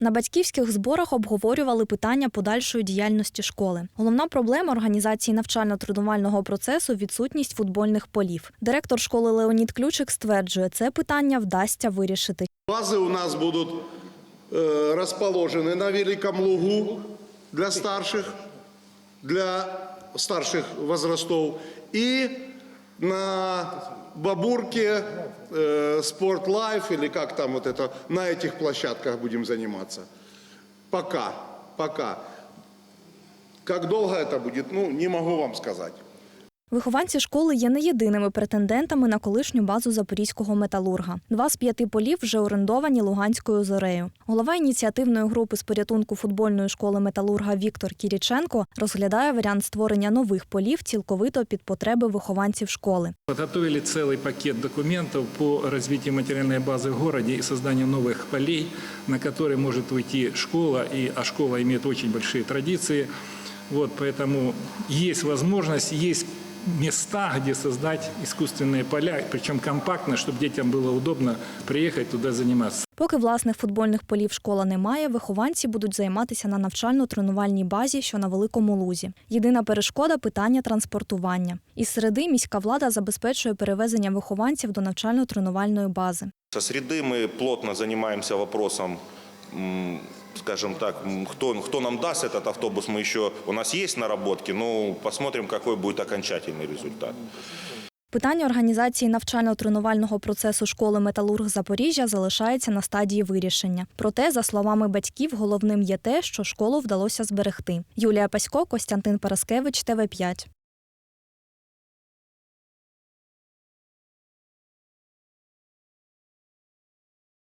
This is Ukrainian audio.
На батьківських зборах обговорювали питання подальшої діяльності школи. Головна проблема організації навчально-тренувального процесу відсутність футбольних полів. Директор школи Леонід Ключик стверджує, це питання вдасться вирішити. Базы у нас будут э, расположены на Великом Лугу для старших, для старших возрастов и на Бабурке, э, Спорт Лайф или как там вот это, на этих площадках будем заниматься. Пока, пока. Как долго это будет, ну, не могу вам сказать. Вихованці школи є не єдиними претендентами на колишню базу запорізького металурга. Два з п'яти полів вже орендовані Луганською зорею. Голова ініціативної групи з порятунку футбольної школи металурга Віктор Кіріченко розглядає варіант створення нових полів цілковито під потреби вихованців школи. Подготовили целый пакет документов по развитию материальной базы в городе и созданию новых полей, на которые может уйти школа, и, а школа имеет очень большие традиции. Вот, поэтому есть возможность, есть места, где создать искусственные поля, причем компактно, чтобы детям было удобно приехать туда заниматься. Поки власних футбольних полів школа не має, вихованці будуть займатися на навчально-тренувальній базі, що на великому лузі. Єдина перешкода питання транспортування. Із середи міська влада забезпечує перевезення вихованців до навчально-тренувальної бази. Со среды мы плотно занимаемся вопросом, м, скажем так, м, кто, кто нам даст этот автобус, мы еще, у нас есть наработки, но посмотрим, какой будет окончательный результат. Питання організації навчально-тренувального процесу школи Металург Запоріжжя залишається на стадії вирішення. Проте, за словами батьків, головним є те, що школу вдалося зберегти. Юлія Пасько, Костянтин Параскевич, ТВ 5